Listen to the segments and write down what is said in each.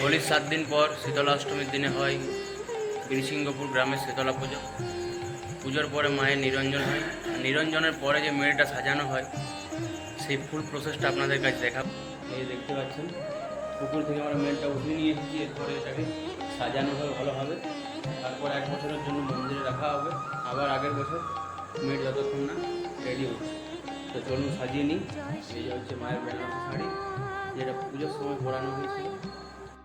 হোলির সাত দিন পর শীতলা অষ্টমীর দিনে হয় বীরসিংহপুর গ্রামে শীতলা পুজো। পুজোর পরে মায়ের নিরঞ্জন হয়। নিরঞ্জনের পরে যে মেয়েটা সাজানো হয়, সেই ফুল প্রসেসটা আপনাদের কাছে দেখাব। এই দেখতে পাচ্ছেন, পুকুর থেকে আমরা মেয়েটা উঠিয়ে নিয়ে এসেছি, এরপরে এটাকে সাজানো হবে ভালোভাবে তারপর এক বছরের জন্য মন্দিরে রাখা হবে। আবার আগের বছর মেয়ের যতক্ষণ না রেডি হচ্ছে। তো চলুন সাজিয়ে নিই। এই হচ্ছে মায়ের বেনারসি শাড়ি, যেটা পুজোর সময় পরানো হয়েছিল।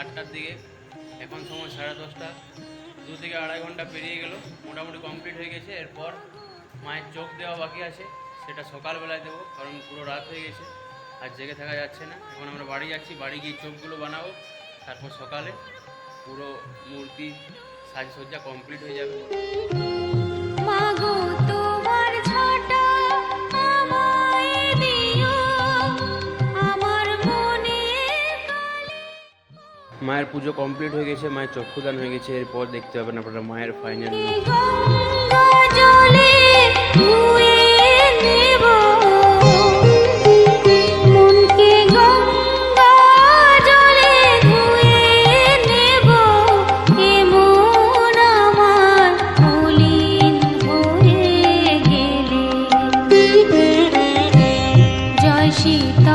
আটটার দিকে। এখন সময় সাড়ে দশটা। দু থেকে আড়াই ঘণ্টা পেরিয়ে গেল, মোটামুটি কমপ্লিট হয়ে গেছে। এরপর মায়ের চোখ দেওয়া বাকি আছে, সেটা সকালবেলায় দেবো, কারণ পুরো রাত হয়ে গেছে, আর জেগে থাকা যাচ্ছে না। এখন আমরা বাড়ি যাচ্ছি, বাড়ি গিয়ে চোখগুলো বানাবো, তারপর সকালে পুরো মূর্তি সাজসজ্জা কমপ্লিট হয়ে যাবে। মায়ের পুজো কমপ্লিট হয়ে গেছে, মায়ের চক্ষুদান হয়ে গেছে, এরপর দেখতে পাবেন আপনারা মায়ের ফাইনাল sheep.